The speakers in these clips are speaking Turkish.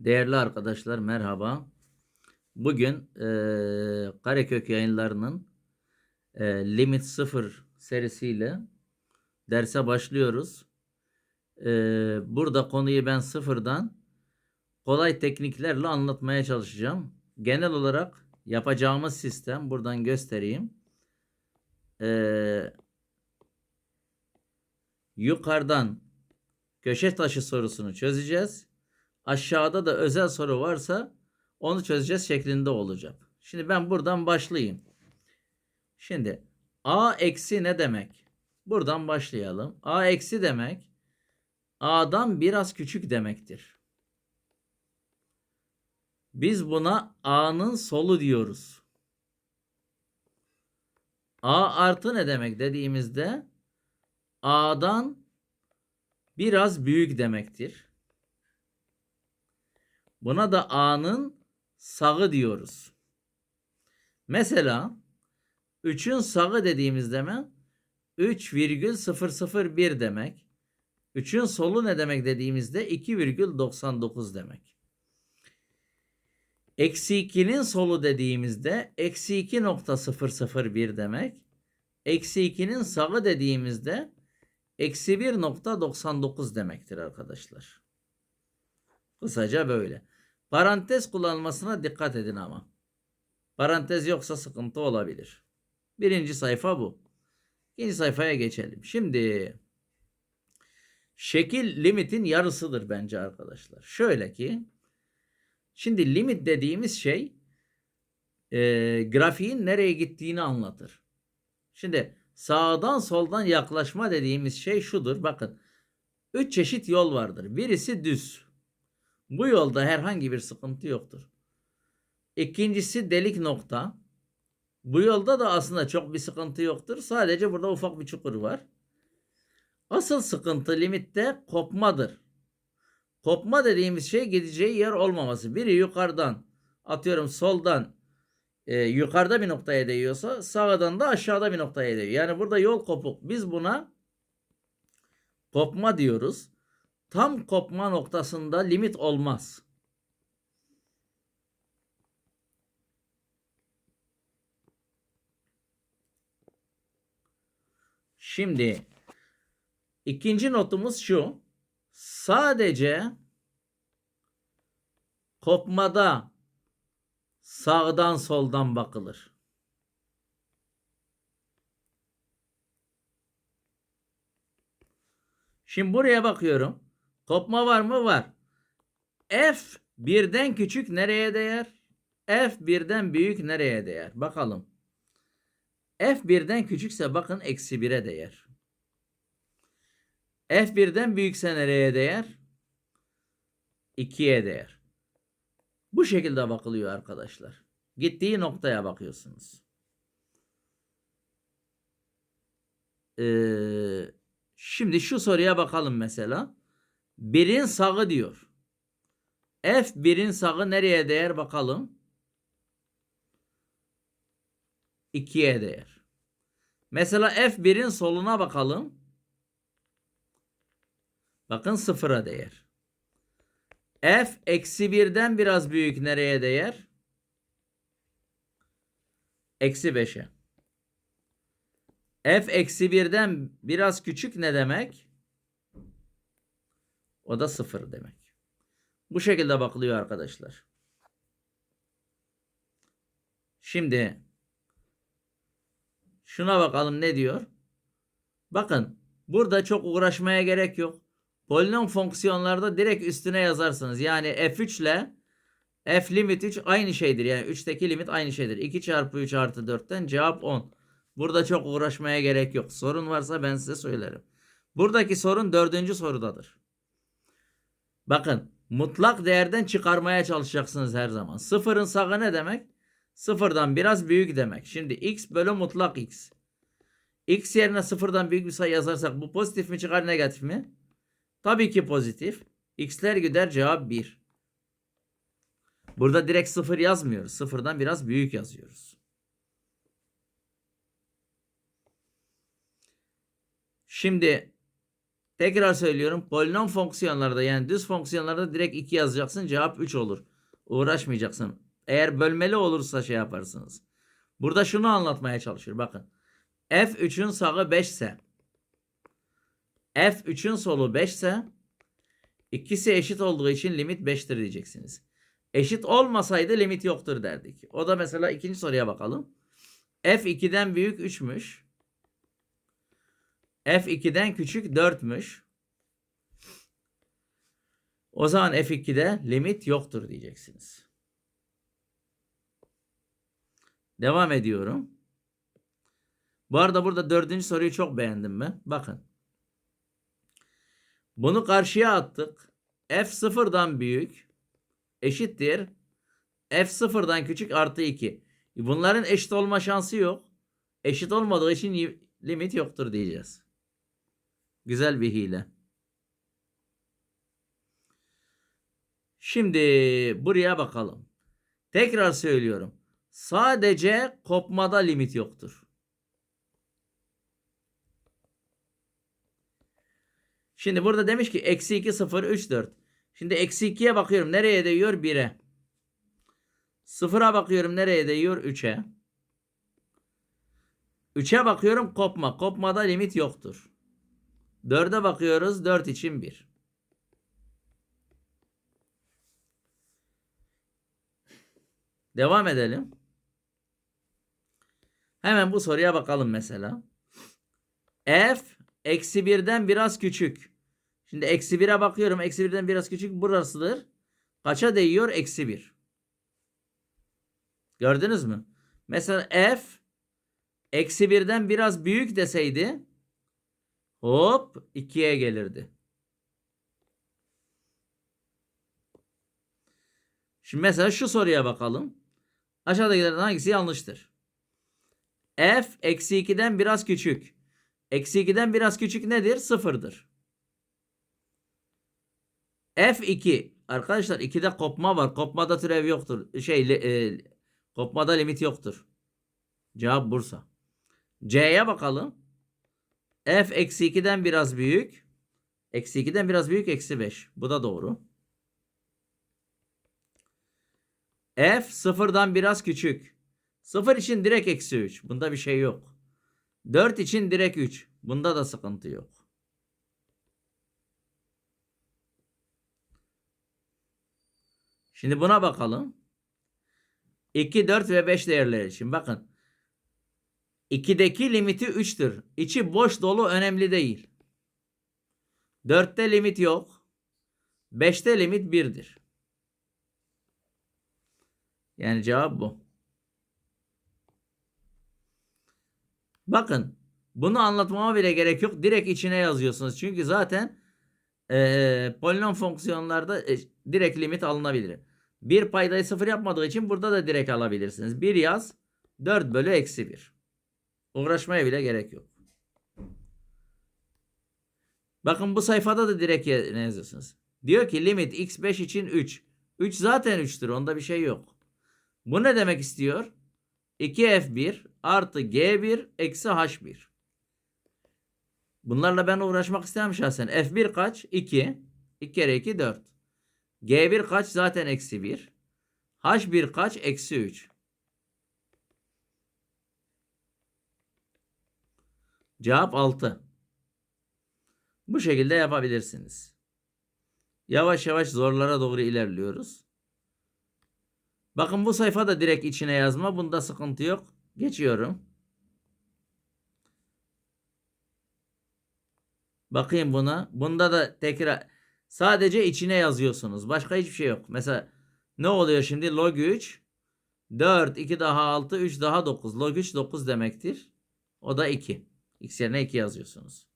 Değerli arkadaşlar merhaba. Bugün eee Karekök yayınlarının eee, Limit 0 serisiyle derse başlıyoruz. Eee, burada konuyu ben sıfırdan kolay tekniklerle anlatmaya çalışacağım. Genel olarak yapacağımız sistem buradan göstereyim. Eee, yukarıdan köşe taşı sorusunu çözeceğiz. Aşağıda da özel soru varsa onu çözeceğiz şeklinde olacak. Şimdi ben buradan başlayayım. Şimdi a eksi ne demek? Buradan başlayalım. a eksi demek a'dan biraz küçük demektir. Biz buna a'nın solu diyoruz. a artı ne demek dediğimizde a'dan biraz büyük demektir. Buna da a'nın sağı diyoruz. Mesela 3'ün sağı dediğimizde mi 3,001 demek. 3'ün solu ne demek dediğimizde 2,99 demek. Eksi 2'nin solu dediğimizde eksi 2.001 demek. Eksi 2'nin sağı dediğimizde eksi 1.99 demektir arkadaşlar. Kısaca böyle. Parantez kullanılmasına dikkat edin ama. Parantez yoksa sıkıntı olabilir. Birinci sayfa bu. İkinci sayfaya geçelim. Şimdi şekil limitin yarısıdır bence arkadaşlar. Şöyle ki şimdi limit dediğimiz şey e, grafiğin nereye gittiğini anlatır. Şimdi sağdan soldan yaklaşma dediğimiz şey şudur. Bakın üç çeşit yol vardır. Birisi düz. Bu yolda herhangi bir sıkıntı yoktur. İkincisi delik nokta. Bu yolda da aslında çok bir sıkıntı yoktur. Sadece burada ufak bir çukur var. Asıl sıkıntı limitte kopmadır. Kopma dediğimiz şey gideceği yer olmaması. Biri yukarıdan atıyorum soldan e, yukarıda bir noktaya değiyorsa sağdan da aşağıda bir noktaya değiyor. Yani burada yol kopuk. Biz buna kopma diyoruz. Tam kopma noktasında limit olmaz. Şimdi ikinci notumuz şu. Sadece kopmada sağdan soldan bakılır. Şimdi buraya bakıyorum. Kopma var mı? Var. F birden küçük nereye değer? F birden büyük nereye değer? Bakalım. F birden küçükse bakın eksi 1'e değer. F birden büyükse nereye değer? 2'ye değer. Bu şekilde bakılıyor arkadaşlar. Gittiği noktaya bakıyorsunuz. Ee, şimdi şu soruya bakalım mesela. Birin sağı diyor. F birin sağı nereye değer bakalım. 2'ye değer. Mesela F birin soluna bakalım. Bakın sıfıra değer. F eksi birden biraz büyük nereye değer? Eksi 5'e. F eksi birden biraz küçük ne demek? O da sıfır demek. Bu şekilde bakılıyor arkadaşlar. Şimdi şuna bakalım ne diyor? Bakın burada çok uğraşmaya gerek yok. Polinom fonksiyonlarda direkt üstüne yazarsınız. Yani f3 ile f limit 3 aynı şeydir. Yani 3'teki limit aynı şeydir. 2 çarpı 3 artı 4'ten cevap 10. Burada çok uğraşmaya gerek yok. Sorun varsa ben size söylerim. Buradaki sorun dördüncü sorudadır. Bakın mutlak değerden çıkarmaya çalışacaksınız her zaman. Sıfırın sağı ne demek? Sıfırdan biraz büyük demek. Şimdi x bölü mutlak x. x yerine sıfırdan büyük bir sayı yazarsak bu pozitif mi çıkar negatif mi? Tabii ki pozitif. x'ler gider cevap 1. Burada direkt sıfır yazmıyoruz. Sıfırdan biraz büyük yazıyoruz. Şimdi Tekrar söylüyorum. Polinom fonksiyonlarda yani düz fonksiyonlarda direkt 2 yazacaksın. Cevap 3 olur. Uğraşmayacaksın. Eğer bölmeli olursa şey yaparsınız. Burada şunu anlatmaya çalışıyor. Bakın. F3'ün sağı 5 ise F3'ün solu 5 ise ikisi eşit olduğu için limit 5'tir diyeceksiniz. Eşit olmasaydı limit yoktur derdik. O da mesela ikinci soruya bakalım. F2'den büyük 3'müş. F2'den küçük 4'müş. O zaman F2'de limit yoktur diyeceksiniz. Devam ediyorum. Bu arada burada dördüncü soruyu çok beğendim ben. Bakın. Bunu karşıya attık. F sıfırdan büyük eşittir. F sıfırdan küçük artı 2. Bunların eşit olma şansı yok. Eşit olmadığı için limit yoktur diyeceğiz. Güzel bir hile. Şimdi buraya bakalım. Tekrar söylüyorum. Sadece kopmada limit yoktur. Şimdi burada demiş ki eksi 2 0 3 4. Şimdi eksi 2'ye bakıyorum. Nereye değiyor? 1'e. Sıfıra bakıyorum. Nereye değiyor? 3'e. 3'e bakıyorum kopma. Kopmada limit yoktur. 4'e bakıyoruz. 4 için 1. Devam edelim. Hemen bu soruya bakalım mesela. F eksi birden biraz küçük. Şimdi eksi 1'e bakıyorum. Eksi birden biraz küçük burasıdır. Kaça değiyor? Eksi 1. Gördünüz mü? Mesela F eksi birden biraz büyük deseydi hop 2'ye gelirdi. Şimdi mesela şu soruya bakalım. Aşağıdakilerden hangisi yanlıştır? F eksi 2'den biraz küçük. Eksi 2'den biraz küçük nedir? Sıfırdır. F2 arkadaşlar 2'de kopma var. Kopmada türev yoktur. Şey e, kopmada limit yoktur. Cevap Bursa. C'ye bakalım. F eksi 2'den biraz büyük. Eksi 2'den biraz büyük eksi 5. Bu da doğru. F sıfırdan biraz küçük. Sıfır için direkt eksi 3. Bunda bir şey yok. 4 için direkt 3. Bunda da sıkıntı yok. Şimdi buna bakalım. 2, 4 ve 5 değerleri için. Bakın. 2'deki limiti 3'tür. İçi boş dolu önemli değil. 4'te limit yok. 5'te limit 1'dir. Yani cevap bu. Bakın. Bunu anlatmama bile gerek yok. Direkt içine yazıyorsunuz. Çünkü zaten eee polinom fonksiyonlarda e, direkt limit alınabilir. Bir paydayı sıfır yapmadığı için burada da direkt alabilirsiniz. 1 yaz. 4 bölü eksi 1. Uğraşmaya bile gerek yok. Bakın bu sayfada da direkt ne yazıyorsunuz. Diyor ki limit x5 için 3. 3 zaten 3'tür. Onda bir şey yok. Bu ne demek istiyor? 2f1 artı g1 eksi h1. Bunlarla ben uğraşmak istemem şahsen. f1 kaç? 2. 2 kere 2 4. G1 kaç? Zaten eksi 1. H1 kaç? Eksi 3. Cevap 6. Bu şekilde yapabilirsiniz. Yavaş yavaş zorlara doğru ilerliyoruz. Bakın bu sayfa da direkt içine yazma. Bunda sıkıntı yok. Geçiyorum. Bakayım buna. Bunda da tekrar sadece içine yazıyorsunuz. Başka hiçbir şey yok. Mesela ne oluyor şimdi? Log 3 4 2 daha 6 3 daha 9. Log 3 9 demektir. O da 2. X yerine 2 yazıyorsunuz.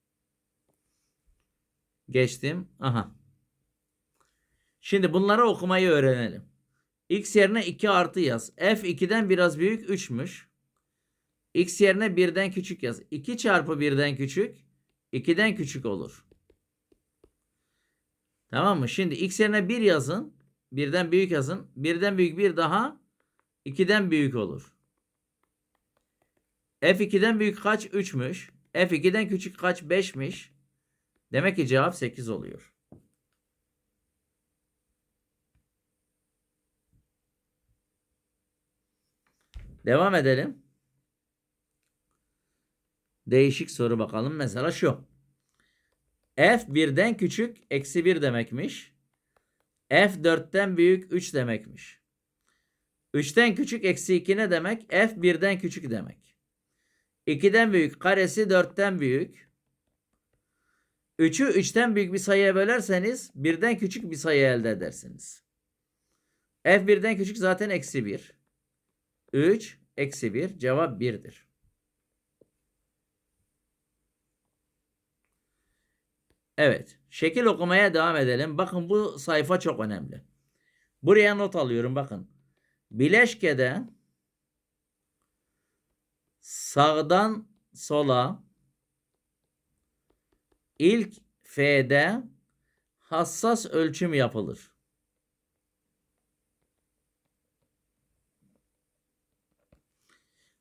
Geçtim. Aha. Şimdi bunları okumayı öğrenelim. X yerine 2 artı yaz. F 2'den biraz büyük 3'müş. X yerine 1'den küçük yaz. 2 çarpı 1'den küçük 2'den küçük olur. Tamam mı? Şimdi x yerine 1 yazın. 1'den büyük yazın. 1'den büyük bir daha 2'den büyük olur. F2'den büyük kaç? 3'müş. F2'den küçük kaç? 5'miş. Demek ki cevap 8 oluyor. Devam edelim. Değişik soru bakalım. Mesela şu. F birden küçük eksi 1 demekmiş. F 4'ten büyük 3 demekmiş. 3'ten küçük eksi 2 ne demek? F 1'den küçük demek. 2'den büyük karesi 4'ten büyük. 3'ü 3'ten büyük bir sayıya bölerseniz 1'den küçük bir sayı elde edersiniz. F 1'den küçük zaten eksi 1. 3 eksi 1 cevap 1'dir. Evet. Şekil okumaya devam edelim. Bakın bu sayfa çok önemli. Buraya not alıyorum bakın. Bileşkede sağdan sola ilk F'de hassas ölçüm yapılır.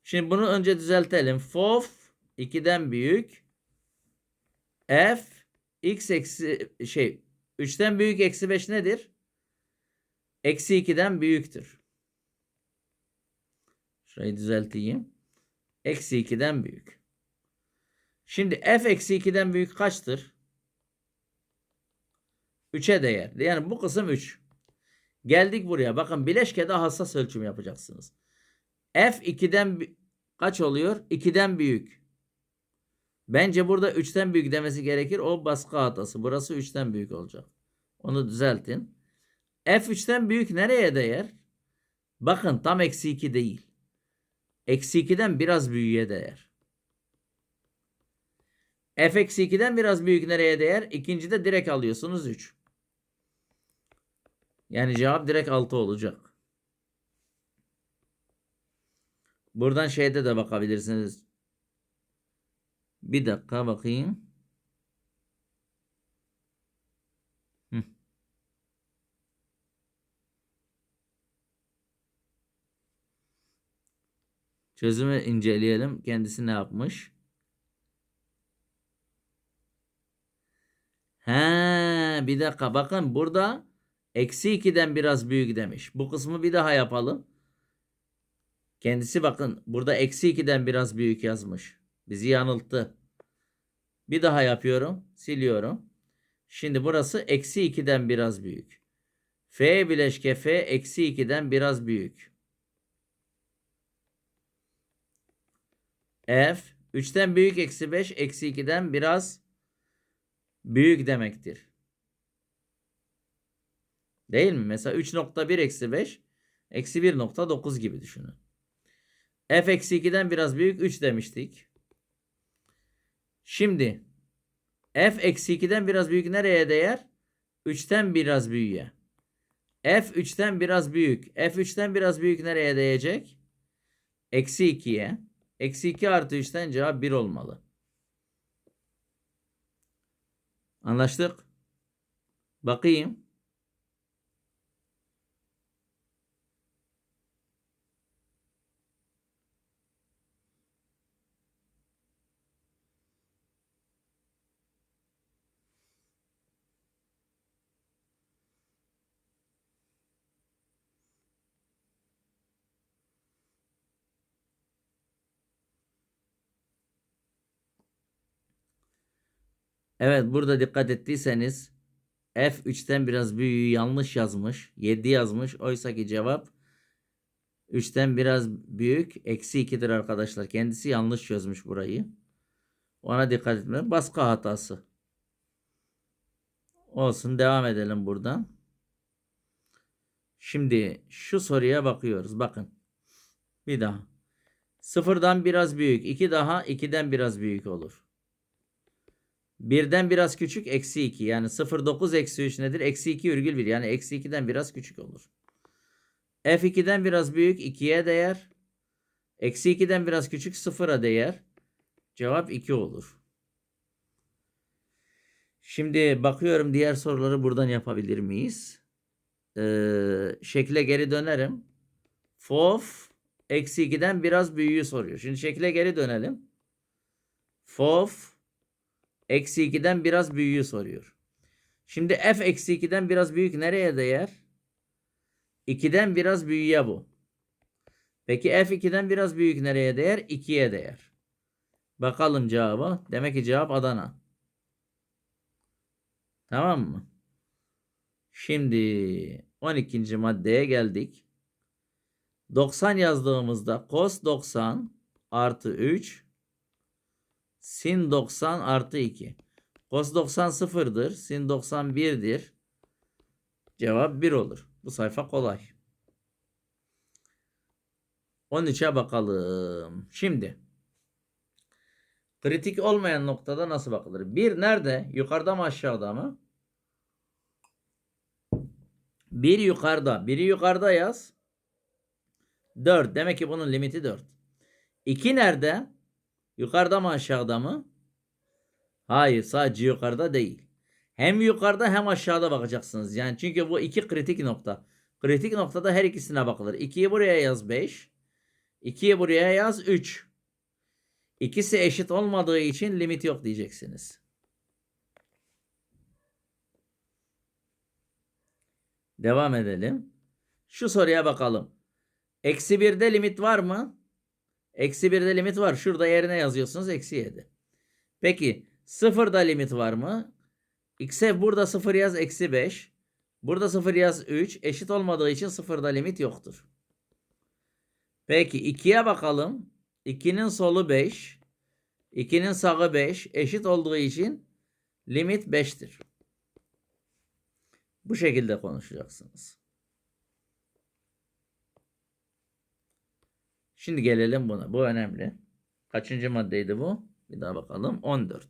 Şimdi bunu önce düzeltelim. FOF 2'den büyük. F x eksi şey 3'ten büyük eksi 5 nedir? Eksi 2'den büyüktür. Şurayı düzelteyim. Eksi 2'den büyük. Şimdi f eksi 2'den büyük kaçtır? 3'e değer. Yani bu kısım 3. Geldik buraya. Bakın bileşkede hassas ölçüm yapacaksınız. F 2'den kaç oluyor? 2'den büyük. Bence burada 3'ten büyük demesi gerekir. O baskı hatası. Burası 3'ten büyük olacak. Onu düzeltin. F 3'ten büyük nereye değer? Bakın tam eksi 2 değil. Eksi 2'den biraz büyüğe değer. F eksi 2'den biraz büyük nereye değer? İkinci de direkt alıyorsunuz 3. Yani cevap direkt 6 olacak. Buradan şeyde de bakabilirsiniz. Bir dakika bakayım. Çözümü inceleyelim. Kendisi ne yapmış? He, bir dakika bakın burada eksi 2'den biraz büyük demiş. Bu kısmı bir daha yapalım. Kendisi bakın burada eksi 2'den biraz büyük yazmış. Bizi yanılttı. Bir daha yapıyorum. Siliyorum. Şimdi burası eksi 2'den biraz büyük. F bileşke F eksi 2'den biraz büyük. F 3'ten büyük eksi 5 eksi 2'den biraz büyük demektir. Değil mi? Mesela 3.1 eksi 5 eksi 1.9 gibi düşünün. F eksi 2'den biraz büyük 3 demiştik. Şimdi f eksi 2'den biraz büyük nereye değer? 3'ten biraz büyüğe. f 3'ten biraz büyük. f 3'ten biraz büyük nereye değecek? Eksi 2'ye. Eksi 2 artı 3'ten cevap 1 olmalı. Anlaştık. Bakayım. Evet burada dikkat ettiyseniz F 3'ten biraz büyüğü yanlış yazmış. 7 yazmış. Oysa ki cevap 3'ten biraz büyük. Eksi 2'dir arkadaşlar. Kendisi yanlış çözmüş burayı. Ona dikkat etmeyin. Baskı hatası. Olsun devam edelim buradan. Şimdi şu soruya bakıyoruz. Bakın. Bir daha. Sıfırdan biraz büyük. 2 daha 2'den biraz büyük olur. Birden biraz küçük eksi 2 yani 0,9 eksi 3 nedir? Eksi 2 virgül 1 yani eksi 2'den biraz küçük olur. F2'den biraz büyük 2'ye değer. Eksi 2'den biraz küçük 0'a değer. Cevap 2 olur. Şimdi bakıyorum diğer soruları buradan yapabilir miyiz? Ee, şekle geri dönerim. Fof eksi 2'den biraz büyüğü soruyor. Şimdi şekle geri dönelim. Fof Eksi 2'den biraz büyüğü soruyor. Şimdi f eksi 2'den biraz büyük nereye değer? 2'den biraz büyüğe bu. Peki f 2'den biraz büyük nereye değer? 2'ye değer. Bakalım cevabı. Demek ki cevap Adana. Tamam mı? Şimdi 12. maddeye geldik. 90 yazdığımızda cos 90 artı 3 sin 90 artı 2. Cos 90 sıfırdır. Sin 90 1'dir. Cevap 1 olur. Bu sayfa kolay. 13'e bakalım. Şimdi kritik olmayan noktada nasıl bakılır? Bir nerede? Yukarıda mı aşağıda mı? Bir yukarıda. Biri yukarıda yaz. 4. Demek ki bunun limiti 4. 2 nerede? Yukarıda mı aşağıda mı? Hayır sadece yukarıda değil. Hem yukarıda hem aşağıda bakacaksınız. Yani çünkü bu iki kritik nokta. Kritik noktada her ikisine bakılır. 2'yi buraya yaz 5. 2'yi buraya yaz 3. İkisi eşit olmadığı için limit yok diyeceksiniz. Devam edelim. Şu soruya bakalım. Eksi 1'de limit var mı? Eksi 1'de limit var. Şurada yerine yazıyorsunuz. Eksi 7. Peki sıfırda limit var mı? X'e burada 0 yaz eksi 5. Burada 0 yaz 3. Eşit olmadığı için sıfırda limit yoktur. Peki 2'ye bakalım. 2'nin solu 5. 2'nin sağı 5. Eşit olduğu için limit 5'tir. Bu şekilde konuşacaksınız. Şimdi gelelim buna. Bu önemli. Kaçıncı maddeydi bu? Bir daha bakalım. 14.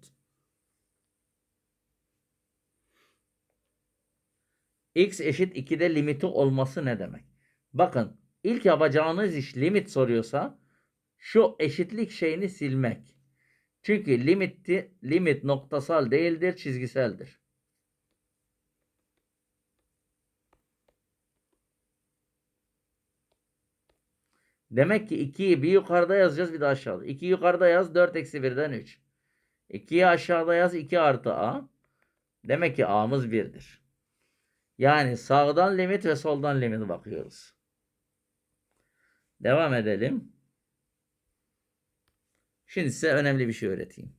X eşit 2'de limiti olması ne demek? Bakın ilk yapacağınız iş limit soruyorsa şu eşitlik şeyini silmek. Çünkü limitti, limit noktasal değildir, çizgiseldir. Demek ki 2'yi bir yukarıda yazacağız bir de aşağıda. 2 yukarıda yaz 4 eksi 1'den 3. 2'yi aşağıda yaz 2 artı a. Demek ki a'mız 1'dir. Yani sağdan limit ve soldan limit bakıyoruz. Devam edelim. Şimdi size önemli bir şey öğreteyim.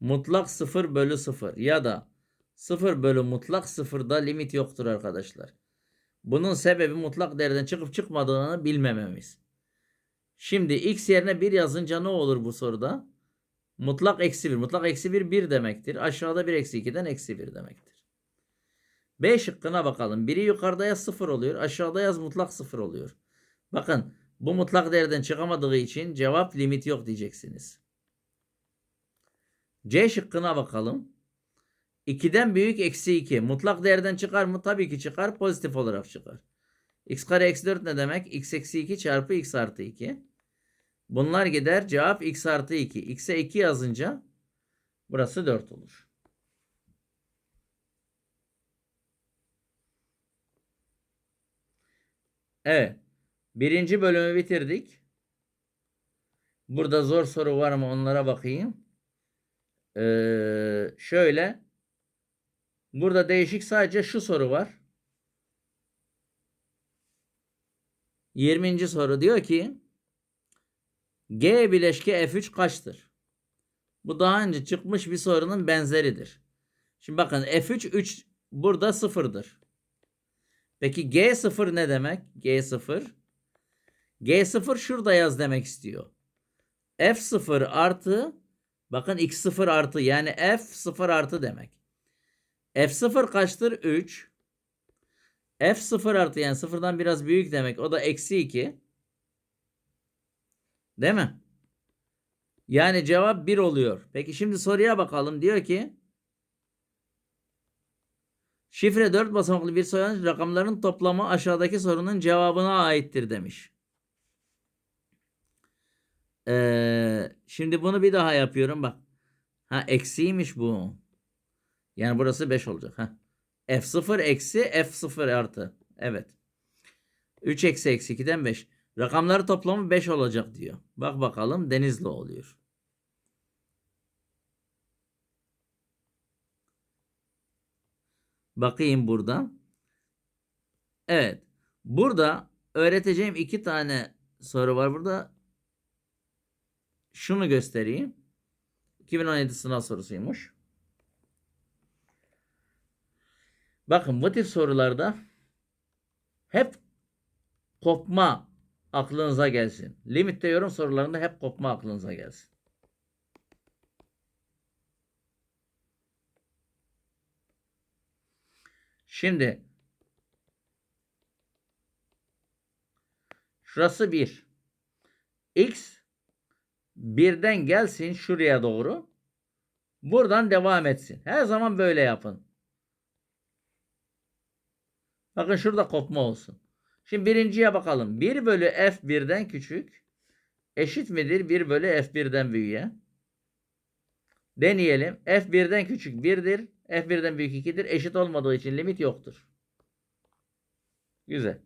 Mutlak 0 bölü 0 ya da 0 bölü mutlak 0'da limit yoktur arkadaşlar. Bunun sebebi mutlak değerden çıkıp çıkmadığını bilmememiz. Şimdi x yerine 1 yazınca ne olur bu soruda? Mutlak eksi 1. Mutlak eksi 1 1 demektir. Aşağıda 1 eksi 2'den eksi 1 demektir. B şıkkına bakalım. Biri yukarıda yaz 0 oluyor. Aşağıda yaz mutlak 0 oluyor. Bakın bu mutlak değerden çıkamadığı için cevap limit yok diyeceksiniz. C şıkkına bakalım. 2'den büyük eksi 2. Mutlak değerden çıkar mı? Tabii ki çıkar. Pozitif olarak çıkar. X kare eksi 4 ne demek? x eksi 2 çarpı x artı 2. Bunlar gider. Cevap x artı 2. x'e 2 yazınca burası 4 olur. Evet. Birinci bölümü bitirdik. Burada zor soru var mı onlara bakayım. Ee, şöyle. Burada değişik sadece şu soru var. 20. soru diyor ki G bileşke F3 kaçtır? Bu daha önce çıkmış bir sorunun benzeridir. Şimdi bakın F3 3 burada sıfırdır. Peki G0 ne demek? G0 G0 şurada yaz demek istiyor. F0 artı bakın X0 artı yani F0 artı demek. F0 kaçtır? 3. F0 artı yani sıfırdan biraz büyük demek. O da eksi 2. Değil mi? Yani cevap 1 oluyor. Peki şimdi soruya bakalım. Diyor ki şifre 4 basamaklı bir sayı rakamların toplamı aşağıdaki sorunun cevabına aittir demiş. Ee, şimdi bunu bir daha yapıyorum bak. Ha eksiymiş bu. Yani burası 5 olacak. Ha. F0 eksi F0 artı. Evet. 3 eksi eksi 2'den 5. Rakamları toplamı 5 olacak diyor. Bak bakalım Denizli oluyor. Bakayım buradan. Evet. Burada öğreteceğim iki tane soru var burada. Şunu göstereyim. 2017 sınav sorusuymuş. Bakın bu tip sorularda hep kopma aklınıza gelsin. Limitte yorum sorularında hep kopma aklınıza gelsin. Şimdi şurası 1. X birden gelsin şuraya doğru. Buradan devam etsin. Her zaman böyle yapın. Bakın şurada kopma olsun. Şimdi birinciye bakalım. 1 bölü f1'den küçük eşit midir 1 bölü f1'den büyüğe? Deneyelim. f1'den küçük 1'dir. f1'den büyük 2'dir. Eşit olmadığı için limit yoktur. Güzel.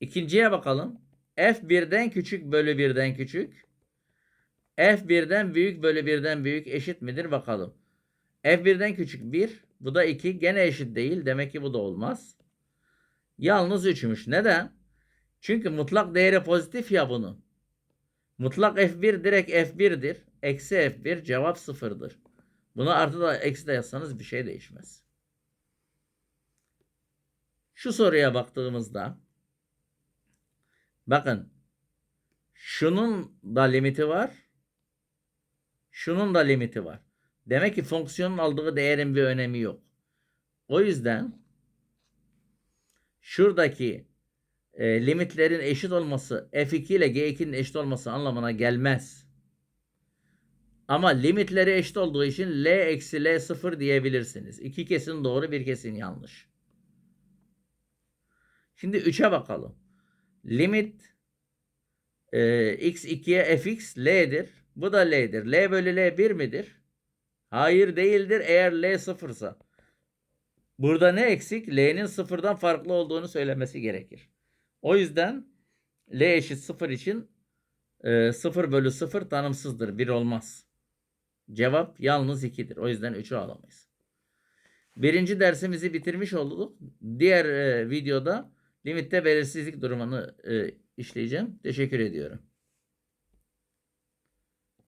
İkinciye bakalım. f1'den küçük bölü 1'den küçük. f1'den büyük bölü 1'den büyük eşit midir bakalım. f1'den küçük 1. Bu da 2. Gene eşit değil. Demek ki bu da olmaz. Yalnız 3'müş. Neden? Çünkü mutlak değeri pozitif ya bunun. Mutlak f1 direkt f1'dir. Eksi f1 cevap sıfırdır. Buna artı da eksi de yazsanız bir şey değişmez. Şu soruya baktığımızda bakın şunun da limiti var. Şunun da limiti var. Demek ki fonksiyonun aldığı değerin bir önemi yok. O yüzden şuradaki e, limitlerin eşit olması f2 ile g2'nin eşit olması anlamına gelmez. Ama limitleri eşit olduğu için L eksi L sıfır diyebilirsiniz. İki kesin doğru bir kesin yanlış. Şimdi 3'e bakalım. Limit e, x 2'ye fx L'dir. Bu da L'dir. L bölü L 1 midir? Hayır değildir eğer L sıfırsa. Burada ne eksik? L'nin sıfırdan farklı olduğunu söylemesi gerekir. O yüzden L eşit sıfır için e, 0 bölü 0 tanımsızdır. 1 olmaz. Cevap yalnız 2'dir. O yüzden 3'ü alamayız. Birinci dersimizi bitirmiş olduk. Diğer e, videoda limitte belirsizlik durumunu e, işleyeceğim. Teşekkür ediyorum.